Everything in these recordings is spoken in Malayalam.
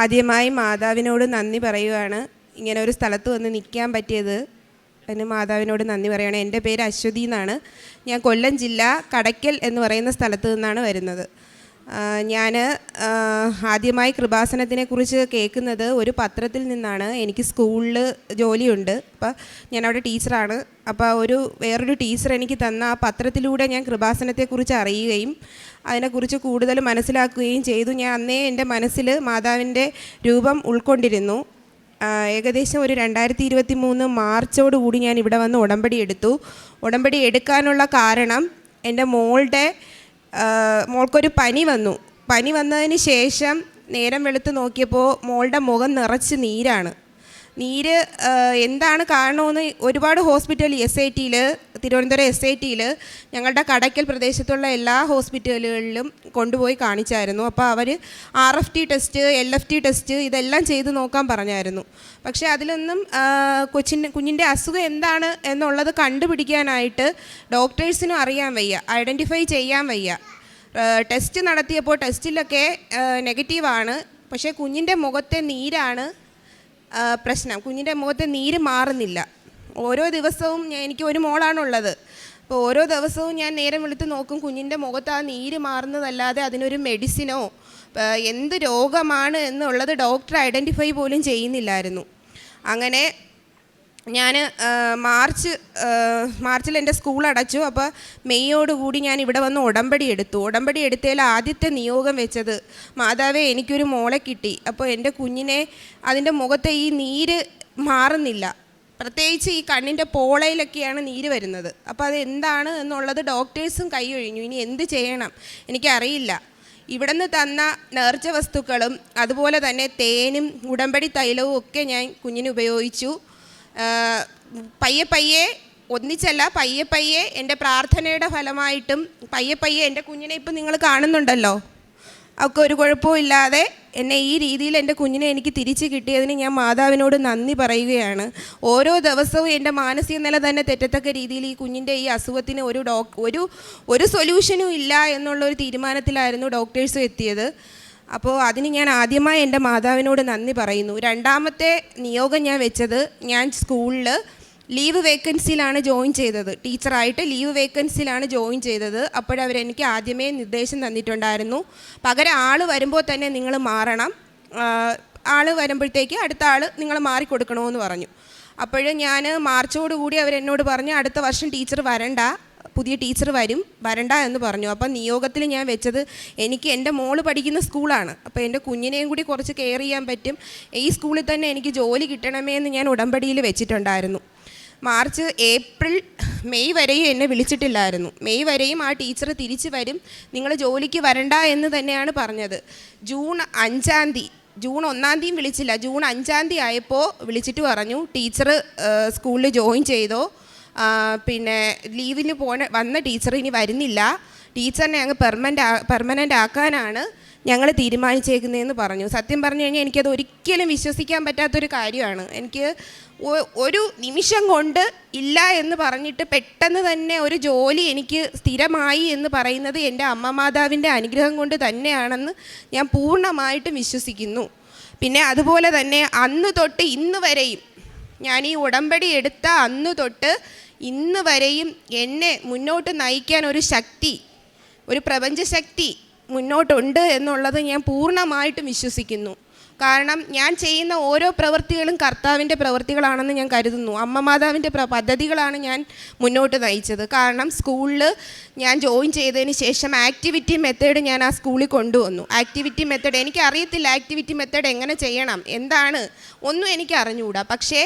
ആദ്യമായി മാതാവിനോട് നന്ദി പറയുകയാണ് ഇങ്ങനെ ഒരു സ്ഥലത്ത് വന്ന് നിൽക്കാൻ പറ്റിയത്. അതിന് മാതാവിനോട് നന്ദി പറയുകയാണ് എന്റെ പേര് അശ്വതി എന്നാണ്. ഞാൻ കൊല്ലം ജില്ല കടയ്ക്കൽ എന്ന് പറയുന്ന സ്ഥലത്ത് നിന്നാണ് വരുന്നത്. ഞാൻ ആദ്യമായി കൃപാസനത്തിനെ കുറിച്ച് കേൾക്കുന്നത് ഒരു പത്രത്തിൽ നിന്നാണ്. എനിക്ക് സ്കൂളിൽ ജോലിയുണ്ട്. അപ്പോൾ ഞാൻ അവിടെ ടീച്ചറാണ്. അപ്പോൾ ഒരു വേറൊരു ടീച്ചർ എനിക്ക് തന്ന ആ പത്രത്തിലൂടെ ഞാൻ കൃപാസനത്തെക്കുറിച്ച് അറിയുകയും അതിനെക്കുറിച്ച് കൂടുതൽ മനസ്സിലാക്കുകയും ചെയ്തു. ഞാൻ അന്നേ എന്റെ മനസ്സിൽ മാതാവിന്റെ രൂപം ഉൾക്കൊണ്ടിരുന്നു. ഏകദേശം ഒരു രണ്ടായിരത്തി ഇരുപത്തി മൂന്ന് മാർച്ചോട് കൂടി ഞാൻ ഇവിടെ വന്ന് ഉടമ്പടി എടുത്തു. ഉടമ്പടി എടുക്കാനുള്ള കാരണം എന്റെ മോളുടെ മോൾക്കൊരു പനി വന്നു. പനി വന്നതിന് ശേഷം നേരം വെളുത്ത് നോക്കിയപ്പോൾ മോളുടെ മുഖം നിറച്ച് നീരാണ്. നീര് എന്താണ് കാരണമെന്ന് ഒരുപാട് ഹോസ്പിറ്റൽ എസ് ഐ ടിയിൽ തിരുവനന്തപുരം എസ് ഐ ടിയിൽ ഞങ്ങളുടെ കടയ്ക്കൽ പ്രദേശത്തുള്ള എല്ലാ ഹോസ്പിറ്റലുകളിലും കൊണ്ടുപോയി കാണിച്ചായിരുന്നു. അപ്പോൾ അവർ R F T test L F T test ഇതെല്ലാം ചെയ്ത് നോക്കാൻ പറഞ്ഞായിരുന്നു. പക്ഷേ അതിലൊന്നും കൊച്ചിന് കുഞ്ഞിന്റെ അസുഖം എന്താണ് എന്നുള്ളത് കണ്ടുപിടിക്കാനായിട്ട് ഡോക്ടേഴ്സിനും അറിയാൻ വയ്യ ഐഡന്റിഫൈ ചെയ്യാൻ വയ്യ. ടെസ്റ്റ് നടത്തിയപ്പോൾ ടെസ്റ്റിലൊക്കെ നെഗറ്റീവാണ് പക്ഷേ കുഞ്ഞിന്റെ മുഖത്തെ നീരാണ് പ്രശ്നം. കുഞ്ഞിന്റെ മുഖത്തെ നീര് മാറുന്നില്ല. ഓരോ ദിവസവും എനിക്ക് ഒരു മോളാണുള്ളത്. അപ്പോൾ ഓരോ ദിവസവും ഞാൻ നേരം വെളുത്ത് നോക്കും കുഞ്ഞിന്റെ മുഖത്ത് ആ നീര് മാറുന്നതല്ലാതെ അതിനൊരു മെഡിസിനോ എന്ത് രോഗമാണ് എന്നുള്ളത് ഡോക്ടർ ഐഡന്റിഫൈ പോലും ചെയ്യുന്നില്ലായിരുന്നു. അങ്ങനെ ഞാൻ മാർച്ച് മാർച്ചിൽ എന്റെ സ്കൂൾ അടച്ചു. അപ്പോൾ മെയ്യോടുകൂടി ഞാൻ ഇവിടെ വന്ന് ഉടമ്പടി എടുത്തു. ഉടമ്പടി എടുത്തതിൽ ആദ്യത്തെ നിയോഗം വെച്ചത് മാതാവേ എനിക്കൊരു മോളെ കിട്ടി. അപ്പോൾ എന്റെ കുഞ്ഞിനെ അതിന്റെ മുഖത്തെ ഈ നീര് മാറുന്നില്ല. പ്രത്യേകിച്ച് ഈ കണ്ണിന്റെ പോളയിലൊക്കെയാണ് നീര് വരുന്നത്. അപ്പോൾ അത് എന്താണ് എന്നുള്ളത് ഡോക്ടേഴ്സും കൈയൊഴിഞ്ഞു ഇനി എന്ത് ചെയ്യണം? എനിക്കറിയില്ല. ഇവിടുന്ന് തന്ന നേർച്ച വസ്തുക്കളും അതുപോലെ തന്നെ തേനും ഉടമ്പടി തൈലവും ഒക്കെ ഞാൻ കുഞ്ഞിന് ഉപയോഗിച്ചു. പയ്യെ പയ്യെ ഒന്നിച്ചല്ല പയ്യെ പയ്യെ എന്റെ പ്രാർത്ഥനയുടെ ഫലമായിട്ടും പയ്യെ പയ്യെ എന്റെ കുഞ്ഞിനെ ഇപ്പം നിങ്ങൾ കാണുന്നുണ്ടല്ലോ. അവൾക്ക് ഒരു കുഴപ്പവും ഇല്ലാതെ എന്നെ ഈ രീതിയിൽ എന്റെ കുഞ്ഞിനെ എനിക്ക് തിരിച്ച് കിട്ടിയതിന് ഞാൻ മാതാവിനോട് നന്ദി പറയുകയാണ്. ഓരോ ദിവസവും എന്റെ മാനസിക നില തന്നെ തെറ്റത്തക്ക രീതിയിൽ ഈ കുഞ്ഞിന്റെ ഈ അസുഖത്തിന് ഒരു ഡോക് ഒരു ഒരു സൊല്യൂഷനും ഇല്ല എന്നുള്ള ഒരു തീരുമാനത്തിലായിരുന്നു ഡോക്ടേഴ്സും എത്തിയത്. അപ്പോൾ അതിന് ഞാൻ ആദ്യമായി എന്റെ മാതാവിനോട് നന്ദി പറയുന്നു. രണ്ടാമത്തെ നിയോഗം ഞാൻ വെച്ചത് ഞാൻ സ്കൂളിൽ ലീവ് വേക്കൻസിയിലാണ് ജോയിൻ ചെയ്തത്. ടീച്ചറായിട്ട് ലീവ് വേക്കൻസിയിലാണ് ജോയിൻ ചെയ്തത്. അപ്പോഴവരെനിക്ക് ആദ്യമേ നിർദ്ദേശം തന്നിട്ടുണ്ടായിരുന്നു. പകരം ആൾ വരുമ്പോൾ തന്നെ നിങ്ങൾ മാറണം. ആൾ വരുമ്പോഴത്തേക്ക് അടുത്ത ആൾ നിങ്ങൾ മാറിക്കൊടുക്കണമെന്ന് പറഞ്ഞു. അപ്പോൾ ഞാൻ മാർച്ചോടുകൂടി അവരെന്നോട് പറഞ്ഞു അടുത്ത വർഷം ടീച്ചർ വരണ്ട. പുതിയ ടീച്ചർ വരും വരണ്ട എന്ന് പറഞ്ഞു. അപ്പം നിയോഗത്തിൽ ഞാൻ വെച്ചത് എനിക്ക് എന്റെ മോൾ പഠിക്കുന്ന സ്കൂളാണ്. അപ്പോൾ എന്റെ കുഞ്ഞിനെയും കൂടി കുറച്ച് കെയർ ചെയ്യാൻ പറ്റും. ഈ സ്കൂളിൽ തന്നെ എനിക്ക് ജോലി കിട്ടണമേ എന്ന് ഞാൻ ഉടമ്പടിയിൽ വെച്ചിട്ടുണ്ടായിരുന്നു. മാർച്ച് ഏപ്രിൽ മെയ് വരെയും എന്നെ വിളിച്ചിട്ടില്ലായിരുന്നു. മെയ് വരെയും ആ ടീച്ചർ തിരിച്ചു വരും. നിങ്ങൾ ജോലിക്ക് വരണ്ട എന്ന് തന്നെയാണ് പറഞ്ഞത്. ജൂൺ അഞ്ചാം തീയതി ജൂൺ ഒന്നാം തീയതി വിളിച്ചില്ല. ജൂൺ അഞ്ചാം തീയതി ആയപ്പോൾ വിളിച്ചിട്ട് പറഞ്ഞു ടീച്ചർ സ്കൂളിൽ ജോയിൻ ചെയ്തോ? പിന്നെ ലീവിന് പോണ വന്ന ടീച്ചർ ഇനി വരുന്നില്ല. ടീച്ചറിനെ അങ്ങ് പെർമനന്റ് പെർമനന്റ് ആക്കാനാണ് ഞങ്ങൾ തീരുമാനിച്ചേക്കുന്നതെന്ന് പറഞ്ഞു. സത്യം പറഞ്ഞു കഴിഞ്ഞാൽ എനിക്കത് ഒരിക്കലും വിശ്വസിക്കാൻ പറ്റാത്തൊരു കാര്യമാണ്. എനിക്ക് ഒരു നിമിഷം കൊണ്ട് ഇല്ല എന്ന് പറഞ്ഞിട്ട് പെട്ടെന്ന് തന്നെ ഒരു ജോലി എനിക്ക് സ്ഥിരമായി എന്ന് പറയുന്നത് എന്റെ അമ്മ മാതാവിന്റെ അനുഗ്രഹം കൊണ്ട് തന്നെയാണെന്ന് ഞാൻ പൂർണമായിട്ടും വിശ്വസിക്കുന്നു. പിന്നെ അതുപോലെ തന്നെ അന്ന് തൊട്ട് ഇന്ന് വരെയും ഞാൻ ഈ ഉടമ്പടി എടുത്ത അന്ന് തൊട്ട് ഇന്ന് വരെയും എന്നെ മുന്നോട്ട് നയിക്കാൻ ഒരു ശക്തി ഒരു പ്രപഞ്ചശക്തി മുന്നോട്ടുണ്ട് എന്നുള്ളത് ഞാൻ പൂർണമായിട്ടും വിശ്വസിക്കുന്നു. കാരണം ഞാൻ ചെയ്യുന്ന ഓരോ പ്രവൃത്തികളും കർത്താവിന്റെ പ്രവൃത്തികളാണെന്ന് ഞാൻ കരുതുന്നു. അമ്മ മാതാവിന്റെ പദ്ധതികളാണ് ഞാൻ മുന്നോട്ട് നയിച്ചത്. കാരണം സ്കൂളിൽ ഞാൻ ജോയിൻ ചെയ്തതിന് ശേഷം ആക്ടിവിറ്റി മെത്തേഡ് ഞാൻ ആ സ്കൂളിൽ കൊണ്ടുവന്നു. ആക്ടിവിറ്റി മെത്തേഡ് എനിക്ക് അറിയത്തില്ല ആക്ടിവിറ്റി മെത്തേഡ് എങ്ങനെ ചെയ്യണം എന്താണ് ഒന്നും എനിക്ക് അറിഞ്ഞുകൂടാ പക്ഷേ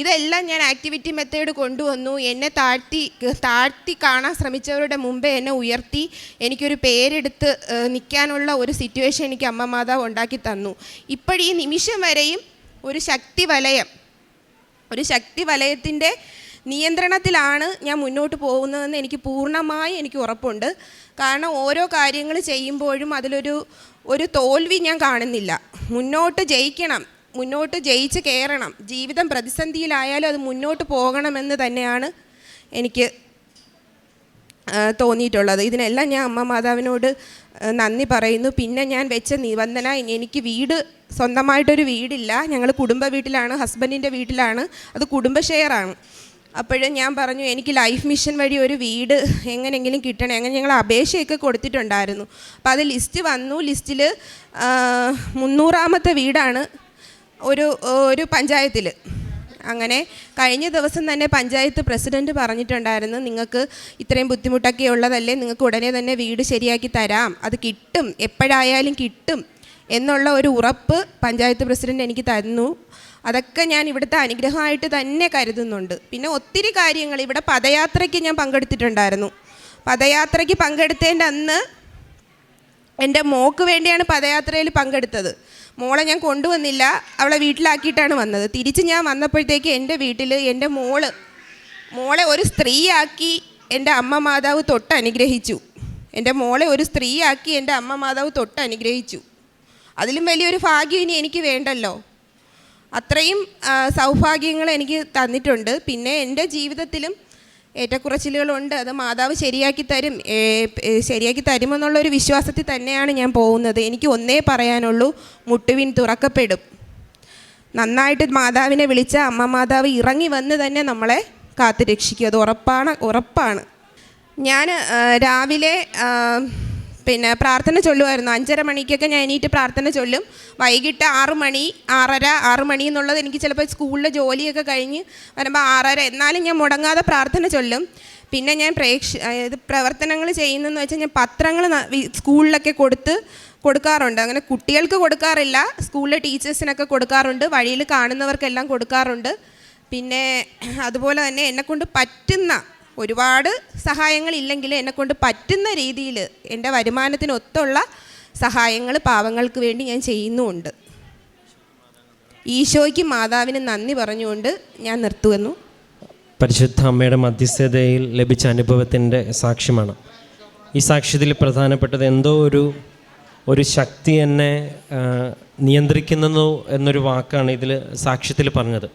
ഇതെല്ലാം ഞാൻ ആക്ടിവിറ്റി മെത്തേഡ് കൊണ്ടുവന്നു. എന്നെ താഴ്ത്തി താഴ്ത്തി കാണാൻ ശ്രമിച്ചവരുടെ മുമ്പേ എന്നെ ഉയർത്തി എനിക്കൊരു പേരെടുത്ത് നിൽക്കാനുള്ള ഒരു സിറ്റുവേഷൻ എനിക്ക് അമ്മ മാതാവ് ഉണ്ടാക്കി തന്നു. ഇപ്പോഴീ നിമിഷം വരെയും ഒരു ശക്തി വലയം ഒരു ശക്തി വലയത്തിന്റെ നിയന്ത്രണത്തിലാണ് ഞാൻ മുന്നോട്ട് പോകുന്നതെന്ന് എനിക്ക് പൂർണമായി എനിക്ക് ഉറപ്പുണ്ട്. കാരണം ഓരോ കാര്യങ്ങൾ ചെയ്യുമ്പോഴും അതിലൊരു ഒരു തോൽവി ഞാൻ കാണുന്നില്ല. മുന്നോട്ട് ജയിക്കണം മുന്നോട്ട് ജയിച്ച് കയറണം. ജീവിതം പ്രതിസന്ധിയിലായാലും അത് മുന്നോട്ട് പോകണമെന്ന് തന്നെയാണ് എനിക്ക് തോന്നിയിട്ടുള്ളത്. ഇതിനെല്ലാം ഞാൻ അമ്മ മാതാവിനോട് നന്ദി പറയുന്നു. പിന്നെ ഞാൻ വെച്ച നിബന്ധന എനിക്ക് വീട് സ്വന്തമായിട്ടൊരു വീടില്ല. ഞങ്ങൾ കുടുംബ വീട്ടിലാണ് ഹസ്ബൻഡിന്റെ വീട്ടിലാണ്. അത് കുടുംബ ഷെയറാണ് അപ്പോഴും ഞാൻ പറഞ്ഞു എനിക്ക് ലൈഫ് മിഷൻ വഴി ഒരു വീട് എങ്ങനെയെങ്കിലും കിട്ടണം. അങ്ങനെ ഞങ്ങൾ അപേക്ഷയൊക്കെ കൊടുത്തിട്ടുണ്ടായിരുന്നു. അപ്പോൾ അത് ലിസ്റ്റ് വന്നു. ലിസ്റ്റിൽ മുന്നൂറാമത്തെ വീടാണ് ഒരു ഒരു പഞ്ചായത്തിൽ അങ്ങനെ കഴിഞ്ഞ ദിവസം തന്നെ പഞ്ചായത്ത് പ്രസിഡന്റ് പറഞ്ഞിട്ടുണ്ടായിരുന്നു നിങ്ങൾക്ക് ഇത്രയും ബുദ്ധിമുട്ടൊക്കെ ഉള്ളതല്ലേ നിങ്ങൾക്ക് ഉടനെ തന്നെ വീട് ശരിയാക്കി തരാം. അത് കിട്ടും എപ്പോഴായാലും കിട്ടും. എന്നുള്ള ഒരു ഉറപ്പ് പഞ്ചായത്ത് പ്രസിഡന്റ് എനിക്ക് തന്നു. അതൊക്കെ ഞാൻ ഇവിടുത്തെ അനുഗ്രഹമായിട്ട് തന്നെ കരുതുന്നുണ്ട്. പിന്നെ ഒത്തിരി കാര്യങ്ങൾ ഇവിടെ പദയാത്രയ്ക്ക് ഞാൻ പങ്കെടുത്തിട്ടുണ്ടായിരുന്നു. പദയാത്രയ്ക്ക് പങ്കെടുത്തതിന്റെ അന്ന് എന്റെ മോക്ക് വേണ്ടിയാണ് പദയാത്രയിൽ പങ്കെടുത്തത്. മോളെ ഞാൻ കൊണ്ടുവന്നില്ല അവളെ വീട്ടിലാക്കിയിട്ടാണ് വന്നത്. തിരിച്ച് ഞാൻ വന്നപ്പോഴത്തേക്ക് എന്റെ വീട്ടിൽ എന്റെ മോൾ മോളെ ഒരു സ്ത്രീയാക്കി എന്റെ അമ്മ മാതാവ് തൊട്ട് അനുഗ്രഹിച്ചു എന്റെ മോളെ ഒരു സ്ത്രീയാക്കി എന്റെ അമ്മ മാതാവ് തൊട്ട് അനുഗ്രഹിച്ചു അതിലും വലിയൊരു ഭാഗ്യം ഇനി എനിക്ക് വേണ്ടല്ലോ. അത്രയും സൗഭാഗ്യങ്ങൾ എനിക്ക് തന്നിട്ടുണ്ട്. പിന്നെ എന്റെ ജീവിതത്തിലും ഏറ്റക്കുറച്ചിലുകളുണ്ട്. അത് മാതാവ് ശരിയാക്കി തരും. ശരിയാക്കി തരുമെന്നുള്ളൊരു വിശ്വാസത്തിൽ തന്നെയാണ് ഞാൻ പോകുന്നത്. എനിക്ക് ഒന്നേ പറയാനുള്ളൂ മുട്ടുവിൻ തുറക്കപ്പെടും. നന്നായിട്ട് മാതാവിനെ വിളിച്ച അമ്മ മാതാവ് ഇറങ്ങി വന്ന് തന്നെ നമ്മളെ കാത്തു രക്ഷിക്കും അത് ഉറപ്പാണ് ഉറപ്പാണ്. ഞാൻ രാവിലെ പിന്നെ പ്രാർത്ഥന ചൊല്ലുമായിരുന്നു. അഞ്ചര മണിക്കൊക്കെ ഞാൻ എണീറ്റ് പ്രാർത്ഥന ചൊല്ലും. വൈകിട്ട് ആറ് മണി ആറര ആറ് മണി എന്നുള്ളത് എനിക്ക് ചിലപ്പോൾ സ്കൂളിലെ ജോലിയൊക്കെ കഴിഞ്ഞ് വരുമ്പോൾ ആറര. എന്നാലും ഞാൻ മുടങ്ങാതെ പ്രാർത്ഥന ചൊല്ലും. പിന്നെ ഞാൻ പ്രേക്ഷ അതായത് പ്രവർത്തനങ്ങൾ ചെയ്യുന്നതെന്ന് വെച്ചാൽ ഞാൻ പത്രങ്ങൾ സ്കൂളിലൊക്കെ കൊടുത്ത് കൊടുക്കാറുണ്ട്. അങ്ങനെ കുട്ടികൾക്ക് കൊടുക്കാറില്ല. സ്കൂളിലെ ടീച്ചേഴ്സിനൊക്കെ കൊടുക്കാറുണ്ട്. വഴിയിൽ കാണുന്നവർക്കെല്ലാം കൊടുക്കാറുണ്ട്. പിന്നെ അതുപോലെ തന്നെ എന്നെക്കൊണ്ട് പറ്റുന്ന ഒരുപാട് സഹായങ്ങളില്ലെങ്കിൽ എന്നെക്കൊണ്ട് പറ്റുന്ന രീതിയിൽ എന്റെ വരുമാനത്തിനൊത്തുള്ള സഹായങ്ങൾ പാവങ്ങൾക്ക് വേണ്ടി ഞാൻ ചെയ്യുന്നുമുണ്ട്. ഈശോയ്ക്ക് മാതാവിന് നന്ദി പറഞ്ഞുകൊണ്ട് ഞാൻ നിർത്തുവന്നു പരിശുദ്ധ അമ്മയുടെ മധ്യസ്ഥതയിൽ ലഭിച്ച അനുഭവത്തിന്റെ സാക്ഷ്യമാണ്. ഈ സാക്ഷ്യത്തിൽ പ്രധാനപ്പെട്ടത് എന്തോ ഒരു ഒരു ശക്തി എന്നെ നിയന്ത്രിക്കുന്നു എന്നൊരു വാക്കാണ് ഇതിൽ സാക്ഷ്യത്തിൽ പറഞ്ഞത്.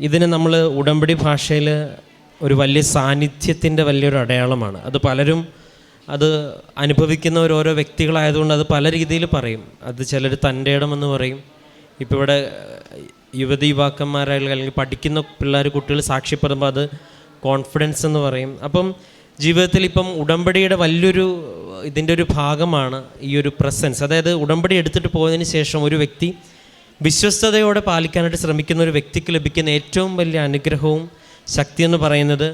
ഇതിന് നമ്മൾ ഉടമ്പടി ഭാഷയിൽ ഒരു വലിയ സാന്നിധ്യത്തിന്റെ വലിയൊരു അടയാളമാണ്. അത് പലരും അത് അനുഭവിക്കുന്ന ഓരോ വ്യക്തികളായതുകൊണ്ട് അത് പല രീതിയിൽ പറയും. അത് ചിലർ തന്റെ ഇടമെന്ന് പറയും. ഇപ്പോൾ ഇവിടെ യുവതി യുവാക്കന്മാരായാലും അല്ലെങ്കിൽ പഠിക്കുന്ന പിള്ളേർ കുട്ടികൾ സാക്ഷ്യപ്പെടുമ്പോൾ അത് കോൺഫിഡൻസ് എന്ന് പറയും. അപ്പം ജീവിതത്തിൽ ഇപ്പം ഉടമ്പടിയുടെ വലിയൊരു ഇതിന്റെ ഒരു ഭാഗമാണ് ഈ ഒരു പ്രസൻസ്. അതായത് ഉടമ്പടി എടുത്തിട്ട് പോയതിന് ശേഷം ഒരു വ്യക്തി വിശ്വസ്തയോടെ പാലിക്കാനായിട്ട് ശ്രമിക്കുന്ന ഒരു വ്യക്തിക്ക് ലഭിക്കുന്ന ഏറ്റവും വലിയ അനുഗ്രഹവും ശക്തി എന്ന് പറയുന്നത്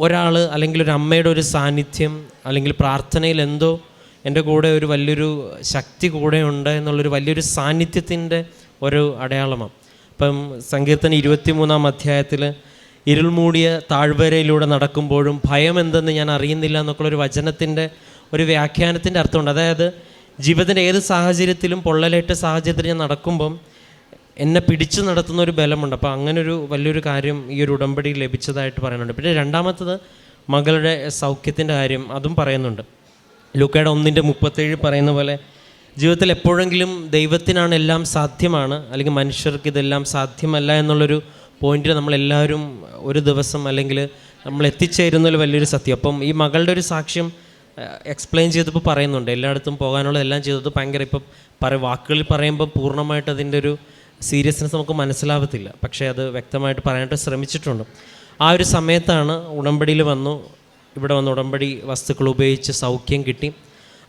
ഒരാൾ അല്ലെങ്കിൽ ഒരു അമ്മയുടെ ഒരു സാന്നിധ്യം അല്ലെങ്കിൽ പ്രാർത്ഥനയിൽ എന്തോ എന്റെ കൂടെ ഒരു വലിയൊരു ശക്തി കൂടെ ഉണ്ട് എന്നുള്ളൊരു വലിയൊരു സാന്നിധ്യത്തിന്റെ ഒരു അടയാളമാണ്. ഇപ്പം സങ്കീർത്തന ഇരുപത്തിമൂന്നാം അധ്യായത്തിൽ ഇരുൾ മൂടിയ താഴ്വരയിലൂടെ നടക്കുമ്പോഴും ഭയം എന്തെന്ന് ഞാൻ അറിയുന്നില്ല എന്നൊക്കെയുള്ള ഒരു വചനത്തിന്റെ ഒരു വ്യാഖ്യാനത്തിന്റെ അർത്ഥമുണ്ട്. അതായത് ജീവിതത്തിന്റെ ഏത് സാഹചര്യത്തിലും പൊള്ളലേറ്റ സാഹചര്യത്തിൽ ഞാൻ നടക്കുമ്പം എന്നെ പിടിച്ചു നടത്തുന്ന ഒരു ബലമുണ്ട്. അപ്പോൾ ഒരു വലിയൊരു കാര്യം ഈ ഒരു ഉടമ്പടി ലഭിച്ചതായിട്ട് പറയുന്നുണ്ട് പിന്നെ രണ്ടാമത്തത് മകളുടെ സൗഖ്യത്തിന്റെ കാര്യം അതും പറയുന്നുണ്ട്. ലൂക്കയുടെ ഒന്നിന്റെ മുപ്പത്തേഴ് പറയുന്ന പോലെ ജീവിതത്തിൽ എപ്പോഴെങ്കിലും ദൈവത്തിനാണ് എല്ലാം സാധ്യമാണ് അല്ലെങ്കിൽ മനുഷ്യർക്ക് ഇതെല്ലാം സാധ്യമല്ല എന്നുള്ളൊരു പോയിന്റിൽ നമ്മളെല്ലാവരും ഒരു ദിവസം അല്ലെങ്കിൽ നമ്മൾ എത്തിച്ചേരുന്ന ഒരു വലിയൊരു സത്യം. അപ്പം ഈ മകളുടെ ഒരു സാക്ഷ്യം എക്സ്പ്ലെയിൻ ചെയ്തപ്പോൾ പറയുന്നുണ്ട്. എല്ലായിടത്തും പോകാനുള്ളതെല്ലാം ചെയ്തത് ഭയങ്കര ഇപ്പം പറ വാക്കുകളിൽ പറയുമ്പോൾ പൂർണമായിട്ട് അതിന്റെ ഒരു സീരിയസ്നെസ് നമുക്ക് മനസ്സിലാവത്തില്ല. പക്ഷേ അത് വ്യക്തമായിട്ട് പറയാനായിട്ട് ശ്രമിച്ചിട്ടുണ്ട്. ആ ഒരു സമയത്താണ് ഉടമ്പടിയിൽ വന്നു. ഇവിടെ വന്ന് ഉടമ്പടി വസ്തുക്കൾ ഉപയോഗിച്ച് സൗഖ്യം കിട്ടി.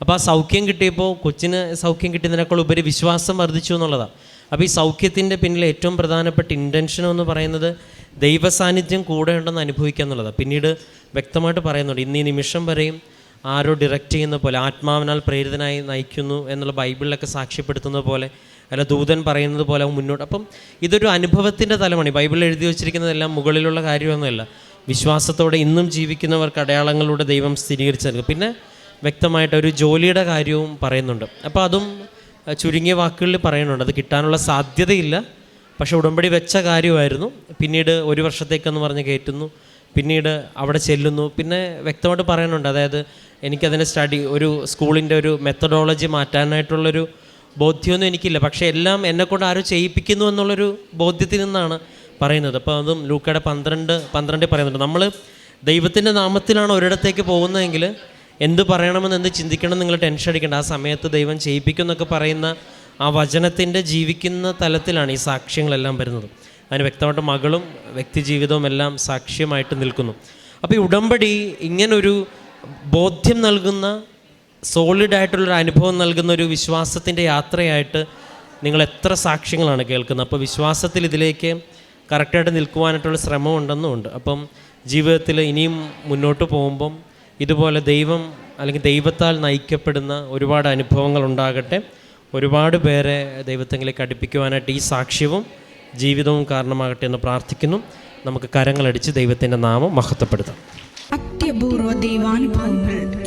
അപ്പോൾ ആ സൗഖ്യം കിട്ടിയപ്പോൾ കൊച്ചിന് സൗഖ്യം കിട്ടിയതിനേക്കാൾ ഉപരി വിശ്വാസം വർദ്ധിച്ചു എന്നുള്ളതാണ്. അപ്പോൾ ഈ സൗഖ്യത്തിന്റെ പിന്നിൽ ഏറ്റവും പ്രധാനപ്പെട്ട ഇന്റൻഷൻ എന്ന് പറയുന്നത് ദൈവ സാന്നിധ്യം കൂടെ ഉണ്ടെന്ന് അനുഭവിക്കുക എന്നുള്ളതാണ്. പിന്നീട് വ്യക്തമായിട്ട് പറയുന്നുണ്ട് ഇന്ന് ഈ നിമിഷം വരെയും ആരോ ഡിറക്റ്റ് ചെയ്യുന്ന പോലെ ആത്മാവിനാൽ പ്രേരിതനായി നയിക്കുന്നു എന്നുള്ള ബൈബിളിലൊക്കെ സാക്ഷ്യപ്പെടുത്തുന്ന പോലെ അല്ല ദൂതൻ പറയുന്നത് പോലെ മുന്നോട്ട്. അപ്പം ഇതൊരു അനുഭവത്തിന്റെ തലമാണ്. ബൈബിൾ എഴുതി വെച്ചിരിക്കുന്നതെല്ലാം മുകളിലുള്ള കാര്യമൊന്നുമല്ല. വിശ്വാസത്തോടെ ഇന്നും ജീവിക്കുന്നവർക്ക് അടയാളങ്ങളിലൂടെ ദൈവം സ്ഥിരീകരിച്ചു നൽകും. പിന്നെ വ്യക്തമായിട്ട് ഒരു ജോലിയുടെ കാര്യവും പറയുന്നുണ്ട്. അപ്പോൾ അതും ചുരുങ്ങിയ വാക്കുകളിൽ പറയുന്നുണ്ട്. അത് കിട്ടാനുള്ള സാധ്യതയില്ല. പക്ഷേ ഉടമ്പടി വെച്ച കാര്യമായിരുന്നു. പിന്നീട് ഒരു വർഷത്തേക്കെന്ന് പറഞ്ഞ് കയറ്റുന്നു. പിന്നീട് അവിടെ ചെല്ലുന്നു. പിന്നെ വ്യക്തമായിട്ട് പറയുന്നുണ്ട് അതായത് എനിക്കതിനെ സ്റ്റഡി ഒരു സ്കൂളിന്റെ ഒരു മെത്തഡോളജി മാറ്റാനായിട്ടുള്ളൊരു ബോധ്യമൊന്നും എനിക്കില്ല. പക്ഷേ എല്ലാം എന്നെക്കൊണ്ട് ആരോ ചെയ്യിപ്പിക്കുന്നു എന്നുള്ളൊരു ബോധ്യത്തിൽ നിന്നാണ് പറയുന്നത്. അപ്പോൾ അതും ലൂക്കയുടെ പന്ത്രണ്ട് പന്ത്രണ്ടിൽ പറയുന്നുണ്ട്. നമ്മൾ ദൈവത്തിന്റെ നാമത്തിലാണ് ഒരിടത്തേക്ക് പോകുന്നതെങ്കിൽ എന്ത് പറയണമെന്ന് എന്ത് ചിന്തിക്കണം നിങ്ങൾ ടെൻഷൻ അടിക്കേണ്ട. ആ സമയത്ത് ദൈവം ചെയ്യിപ്പിക്കും എന്നൊക്കെ പറയുന്ന ആ വചനത്തിന്റെ ജീവിക്കുന്ന തലത്തിലാണ് ഈ സാക്ഷ്യങ്ങളെല്ലാം വരുന്നത്. അതിന് വ്യക്തമായിട്ട് മകളും വ്യക്തിജീവിതവും എല്ലാം സാക്ഷ്യമായിട്ട് നിൽക്കുന്നു. അപ്പോൾ ഈ ഉടമ്പടി ഇങ്ങനൊരു ബോധ്യം നൽകുന്ന സോളിഡ് ആയിട്ടുള്ളൊരു അനുഭവം നൽകുന്ന ഒരു വിശ്വാസത്തിന്റെ യാത്രയായിട്ട് നിങ്ങൾ എത്ര സാക്ഷ്യങ്ങളാണ് കേൾക്കുന്നത്? അപ്പോൾ വിശ്വാസത്തിൽ ഇതിലേക്ക് കറക്റ്റായിട്ട് നിൽക്കുവാനായിട്ടുള്ള ശ്രമം ഉണ്ടെന്നുമുണ്ട് അപ്പം ജീവിതത്തിൽ ഇനിയും മുന്നോട്ട് പോകുമ്പം ഇതുപോലെ ദൈവം അല്ലെങ്കിൽ ദൈവത്താൽ നയിക്കപ്പെടുന്ന ഒരുപാട് അനുഭവങ്ങൾ ഉണ്ടാകട്ടെ. ഒരുപാട് പേരെ ദൈവത്തെങ്കിലേക്ക് അടുപ്പിക്കുവാനായിട്ട് ഈ സാക്ഷ്യവും ജീവിതവും കാരണമാകട്ടെ എന്ന് പ്രാർത്ഥിക്കുന്നു. നമുക്ക് കരങ്ങളടിച്ച് ദൈവത്തിന്റെ നാമം മഹത്വപ്പെടുത്താം. അത്യപൂർവ ദൈവാനുഭവങ്ങൾ